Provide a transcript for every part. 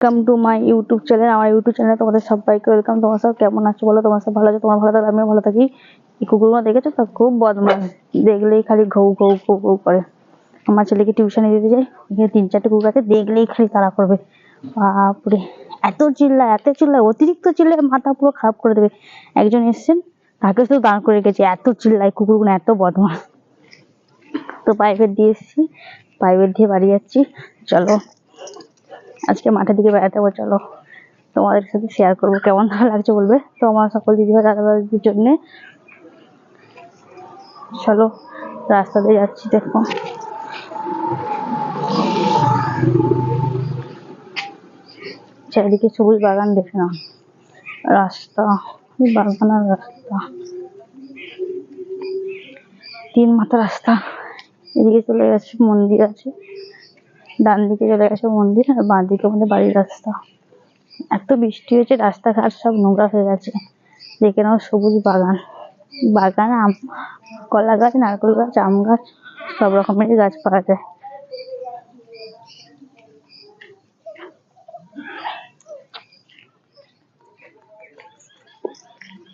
Welcome to my YouTube channel আমার YouTube চ্যানেলে তোমাদের সবাইকে ওয়েলকাম তোমার সব কেমন আছো বলো? তোমার সব ভালো আছে? তোমার ভালো থাকলে আমিও ভালো থাকি। কুকুরগুলো দেখেছ তো? খুব বদমাস দেখলেই খালি ঘৌ ঘৌ ঘৌ ঘৌ করে। আমার ছেলেকে টিউশনে দিতে যাই এখানে তিন চারটে কুকুর আছে দেখলেই খালি তাড়া করবে। বাপরে। এত চিল্লায় এত চিল্লায় অতিরিক্ত চিল্লায় মাথা পুরো খারাপ করে দেবে। একজন এসছেন। তাকে শুধু দাঁড় করে রেখেছে। এত চিল্লায় কুকুরগুলো এত বদমাস তো প্রাইভেট দিয়ে এসেছি। প্রাইভেট দিয়ে বাড়ি যাচ্ছি। চলো। আজকে মাঠের দিকে বেড়াতে যাব, চলো। তোমাদের সাথে শেয়ার করব, কেমন ভালো লাগছে বলবে? তো আমার সকল দিদিভাই দাদাভাইদের জন্যে। চলো, রাস্তা দিয়ে যাচ্ছি, দেখো। চারিদিকে সবুজ বাগান, দেখে না রাস্তা, বাগান আর রাস্তা। তিন মাথা রাস্তা। এদিকে চলে গেছে, মন্দির আছে। ডান দিকে চলে গেছে মন্দির আর বাঁ দিকে আমাদের বাড়ির রাস্তা। এত বৃষ্টি হয়েছে, রাস্তাঘাট সব নোংরা হয়ে গেছে। দেখে নাও সবুজ বাগান। বাগান, আম, কলা গাছ, নারকেল গাছ, আম গাছ, সব রকমেরই গাছ পাওয়া যায়।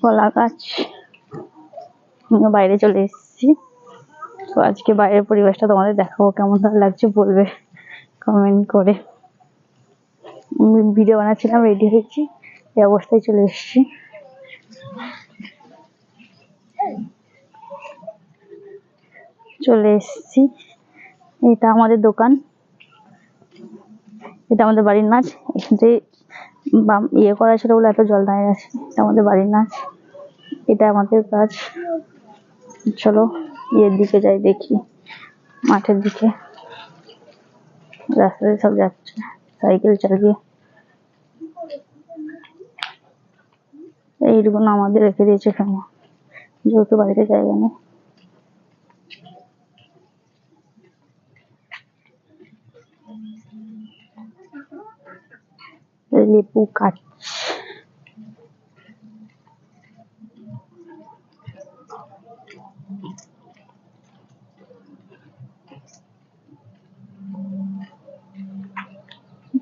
কলা গাছ। বাইরে চলে এসেছি। তো আজকে বাইরের পরিবেশটা তোমাদের দেখাবো, কেমন লাগছে বলবে। কমেন্ট করে। ভিডিও বানাচ্ছিলাম রেডি হয়েছি। এই অবস্থায় চলে এসেছি। চলে এসেছি। এটা আমাদের দোকান। এটা আমাদের বাড়ির নাচ এখানে বাম ইয়ে করা ছিল বলে এত জল দাঁড়িয়ে আছে। এটা আমাদের বাড়ির নাচ এটা আমাদের কাজ চলো, ইয়ের দিকে যাই দেখি। মাঠের দিকে। রাস্তাতে সব যাচ্ছে। সাইকেল চালিয়ে। এইরকম আমাদের রেখে দিয়েছে এখানে যেহেতু বাড়িতে জায়গা নেই। লেবু কাটছে।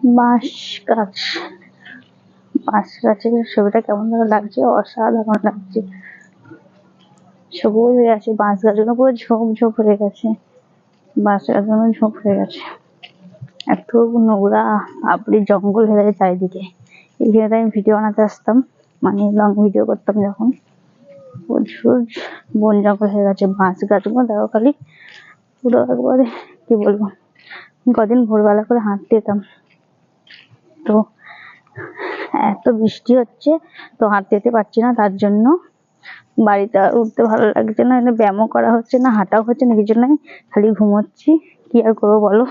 বাঁশ গাছ বাঁশ গাছের ছবিটা কেমন ভালো লাগছে, অসাধারণ লাগছে। সবুজ হয়ে আছে বাঁশ গাছগুলো পুরো ঝোপ ঝোপ হয়ে গেছে। বাঁশ গাছগুলো ঝোপ হয়ে গেছে। এত নোংরা, আপনি জঙ্গল হয়ে গেছে চারিদিকে। এইখানে আমি ভিডিও বানাতে আসতাম মানে লং ভিডিও করতাম যখন। প্রচুর বন জঙ্গল হয়ে গেছে বাঁশ গাছগুলো দেখো খালি। পুরো একবারে, কি বলব, কদিন ভোরবেলা করে হাঁটতে যেতাম। তো এত বৃষ্টি হচ্ছে, তো হাঁটতে পারছি না, তার জন্য বাড়িতে আর উঠতে ভালো লাগছে না ব্যায়ামও করা হচ্ছে না, হাঁটাও হচ্ছে না কিছু নাই খালি ঘুমোচ্ছি। কি আর করব বলো?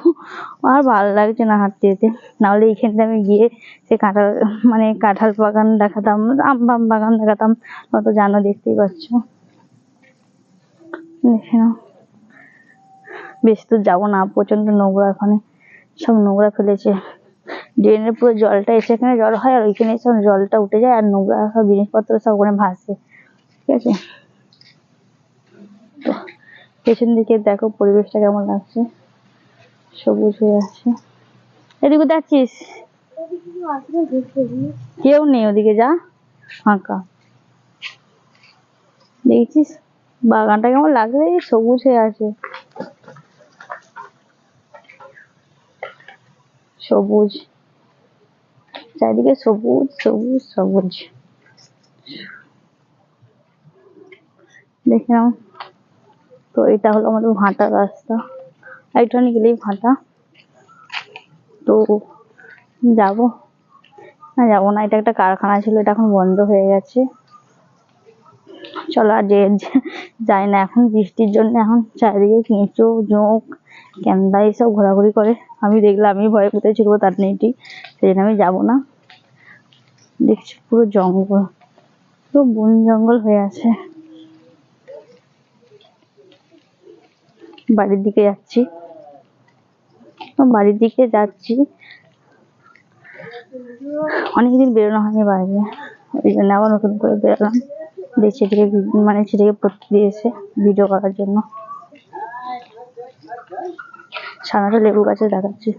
আর ভালো লাগছে না হাঁটতে যেতে। নাহলে এইখানটা আমি গিয়ে সে কাঁঠাল মানে কাঁঠাল বাগান দেখাতাম, আম বাম বাগান দেখাতাম অত জানো, দেখতেই পাচ্ছ। দেখে নাও। বেশি দূর যাব না প্রচণ্ড নোংরা ওখানে। সব নোংরা ফেলেছে। ড্রেনের পুরো জলটা এসে এখানে জল হয় আর ওইখানে এসে জলটা উঠে যায় আর নোংরা সব জিনিসপত্র সব ওখানে ভাসে। ঠিক আছে? তো পেছন দিকে দেখো পরিবেশটা কেমন লাগছে? সবুজ হয়ে আছে। এদিকে যাচ্ছিস? কেউ নেই ওদিকে, যা। ফাঁকা। দেখছিস? বাগানটা কেমন লাগছে? সবুজ হয়ে আছে। সবুজ। চারিদিকে সবুজ সবুজ সবুজ। দেখে নাও। তো এটা হলো আমাদের ভাটা রাস্তা। একটুখানি গেলেই ভাটা। তো যাব। না, যাব না। এটা একটা কারখানা ছিল। এটা এখন বন্ধ হয়ে গেছে। চলো আর যে যাই না এখন বৃষ্টির জন্য এখন চারিদিকে কেঁচো, জোঁক ক্যান্দা এইসব ঘোরাঘুরি করে। আমি দেখলে আমি ভয়ে কোথায় ছিল তার নেই ঠিক। সেই জন্য আমি যাব না। দেখছি পুরো জঙ্গল। পুরো বন জঙ্গল হয়ে আছে। বাড়ির দিকে যাচ্ছি। বাড়ির দিকে যাচ্ছি। অনেকদিন বেরোনো হয়নি বাইরে। ওই জন্য আবার নতুন করে বেরোলাম। দিয়ে ছেলেকে মানে ছেলেকে পড়তে দিয়েছে ভিডিও করার জন্য। সামনেটা লেবু গাছে দেখাচ্ছি।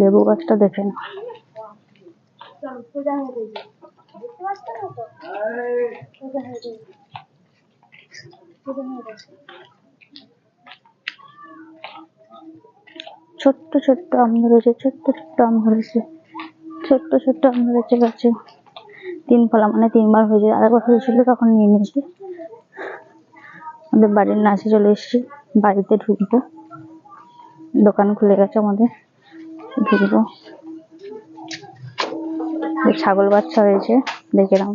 লেবু গাছটা দেখে না ছোট্ট ছোট্ট আম ধরেছে, ছোট্ট ছোট্ট আম ধরেছে, ছোট্ট ছোট্ট আম ধরেছে গাছে। তিন ফলা মানে তিনবার হয়েছে, আরেকবার হয়েছিল তখন নিয়ে নিয়েছি। আমাদের বাড়ির নাচে চলে এসেছি। বাড়িতে ঢুকবো। দোকান খুলে গেছে আমাদের। ঢুকবো। ছাগল বাচ্চা হয়েছে দেখে নাও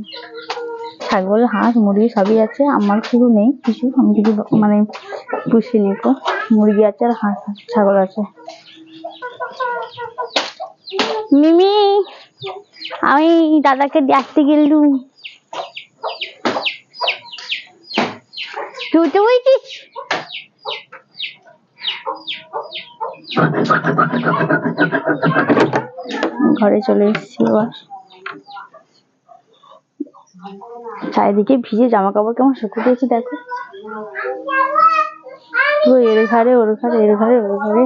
ছাগল, হাঁস, মুরগি সবই আছে। আমার শুধু নেই কিছু। আমি কিছু মানে পুষিনি তো মুরগি আছে আর হাঁস ছাগল আছে। মিমি, আমি দাদাকে দেখতে গেলুম। তো বলছিস ঘরে চলে এসেছি এবার। চারিদিকে ভিজে জামা কাপড় কেমন শুকিয়ে দিয়েছি দেখো। পুরো এর ঘাড়ে ওর ঘাড়ে এর ঘাড়ে ওর ঘরে।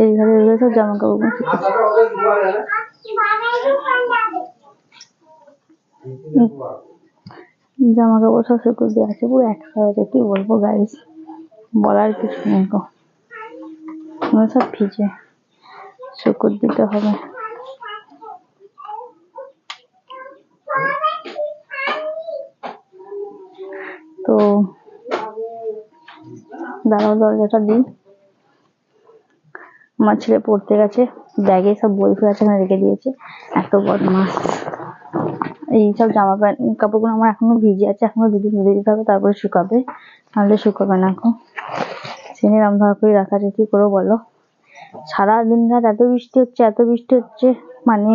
এর ঘাড়ে ওর ঘাড়ে সব জামা কাপড় শুকিয়েছে জামা কাপড় সব শুকিয়ে দিয়ে আছে, পুরো একসা হয়েছে, কি বলব গাইস বলার কিছু নেই গো। সব ভিজে। শুকুর দিতে হবে। তো, দাঁড়াও, দরজাটা দিই। আমার ছেলে পড়তে গেছে, ব্যাগে সব বই ফই আছে রেখে দিয়েছে। এত বদমাস এই সব জামা প্যান্ট কাপড়গুলো আমার এখনও ভিজে আছে, এখনও দুদিন ধুয়ে দিতে হবে, তারপরে শুকাবে, নাহলে শুকাবে না এখন। রান্না ধার করে রাখা যায় কি করব বলো? সারাদিন রাত এত বৃষ্টি হচ্ছে, এত বৃষ্টি হচ্ছে মানে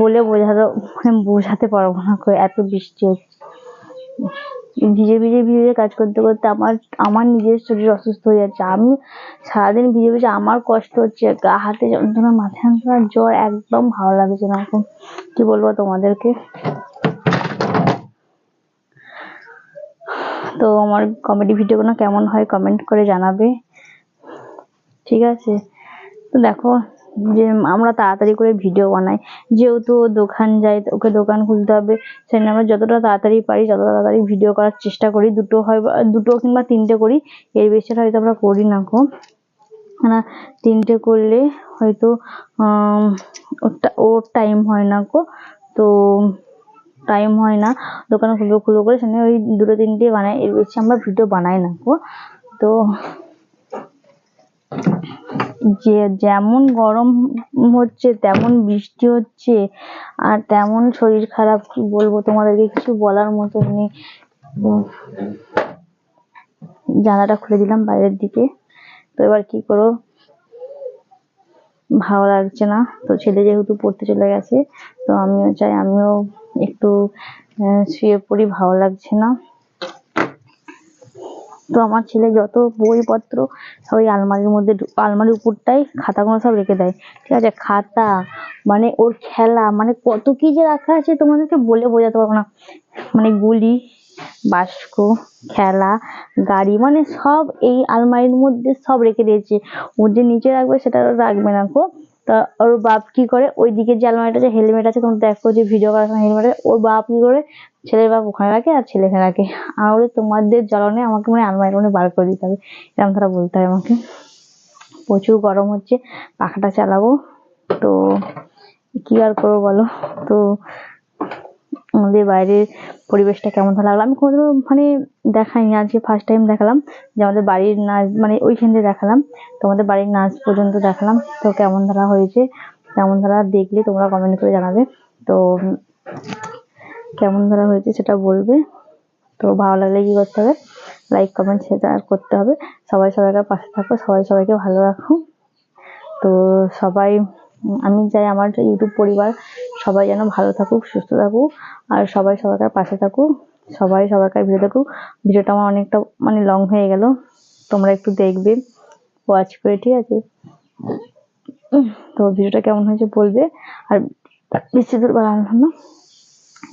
বলে বোঝাতে মানে বোঝাতে পারব না এত বৃষ্টি হচ্ছে। ভিজে ভিজে ভিজে কাজ করতে করতে আমার আমার নিজের শরীর অসুস্থ হয়ে যাচ্ছে। আমি সারাদিন ভিজে ভিজে আমার কষ্ট হচ্ছে, গা হাতে যন্ত্রণা মাথা যন্ত্রণা জ্বর একদম ভালো লাগছে না এখন। কি বলব তোমাদেরকে? তো আমার কমেডি ভিডিওগুলো কেমন হয় কমেন্ট করে জানাবে। ঠিক আছে? তো দেখো যে আমরা তাড়াতাড়ি করে ভিডিও বানাই। যেহেতু দোকান যায়, ওকে দোকান খুলতে হবে, সেই জন্য আমরা যতটা তাড়াতাড়ি পারি, যতটা তাড়াতাড়ি ভিডিও করার চেষ্টা করি। দুটো হয় দুটো কিংবা তিনটে করি, এর বেশি হয়তো আমরা করি না গো। না, তিনটে করলে হয়তো ওর- ওর টাইম হয় না গো। তো টাইম হয় না। দোকান খুলবো খুলবো করে সেখানে ওই দুটো, তিনটে বানাই, এর বেশি আমরা ভিডিও বানাই না গো। তো যে যেমন গরম হচ্ছে তেমন বৃষ্টি হচ্ছে আর তেমন শরীর খারাপ কি বলব তোমাদেরকে কিছু বলার মতো নেই। উম, জানালাটা খুলে দিলাম বাইরের দিকে। তো এবার কি করো? ভালো লাগছে না। তো ছেলে যেহেতু পড়তে চলে গেছে তো আমিও চাই আমিও একটু শুয়ে পড়ি ভালো লাগছে না। তো আমার ছেলে যত বইপত্র ওই আলমারির মধ্যে আলমারির উপরটাই খাতাগুলো সব রেখে দেয়। ঠিক আছে? খাতা মানে ওর খেলা মানে কত কি যে রাখা আছে তোমাদেরকে বলে বোঝাতে পারব না। মানে গুলি, বাস্ক, খেলা, গাড়ি মানে সব এই আলমারির মধ্যে সব রেখে দিয়েছে। ও যে নিচে রাখবে সেটা রাখবে না গো। তা ওর বাপ কি করে? ওই দিকে যে আলমারিটা আছে, হেলমেট আছে তোমরা দেখো যে ভিডিও করার সময় হেলমেট ওর বাপ কি করে? ছেলের বাপ ওখানে রাখে আর ছেলে এখানে রাখে। আর বলে, তোমাদের জ্বালানে আমাকে মানে আলমারি মানে বার করে দিতে হবে। এরকম তারা বলতে হয় আমাকে। প্রচুর গরম হচ্ছে, পাখাটা চালাবো। তো কি আর করব বলো? তো আমাদের বাইরের পরিবেশটা কেমন লাগল? আমি কোনোদিনও মানে দেখাইনি, আজকে ফার্স্ট টাইম দেখালাম যে আমাদের বাড়ির নাচ মানে ওইখান থেকে দেখালাম। তো আমাদের বাড়ির নাচ পর্যন্ত দেখালাম। তো কেমন ধারা হয়েছে, কেমন ধারা দেখলে তোমরা কমেন্ট করে জানাবে। তো কেমন ধারা হয়েছে সেটা বলবে। তো ভালো লাগলে কি করতে হবে? লাইক কমেন্ট শেয়ার করতে হবে। সবাই সবাইকার পাশে থাকো, সবাই সবাইকে ভালো রাখো। তো সবাই, আমি চাই আমার ইউটিউব পরিবার সবাই যেন ভালো থাকুক, সুস্থ থাকুক, আর সবাই সবাইকার পাশে থাকুক, সবাই সবাইকার ভিডিও থাকুক। ভিডিওটা আমার অনেকটা মানে লং হয়ে গেল। তোমরা একটু দেখবে ওয়াচ করে, ঠিক আছে? তো ভিডিওটা কেমন হয়েছে বলবে? আর বেশি দূর বাড়ানো না।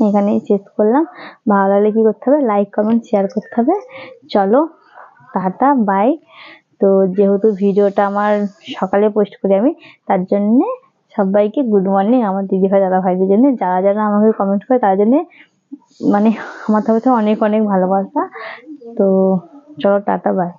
এখানেই শেষ করলাম। ভালো লাগলে কী করতে হবে? লাইক কমেন্ট শেয়ার করতে হবে। চলো, টাটা বাই তো যেহেতু ভিডিওটা আমার সকালে পোস্ট করি আমি, তার জন্যে সবাইকে গুড মর্নিং আমার দিদিভাই দাদা ভাইদের জন্য। যারা যারা আমাকে কমেন্ট করে তার জন্যে মানে আমার তরফ থেকে অনেক অনেক ভালোবাসা। তো চলো, টাটা বাই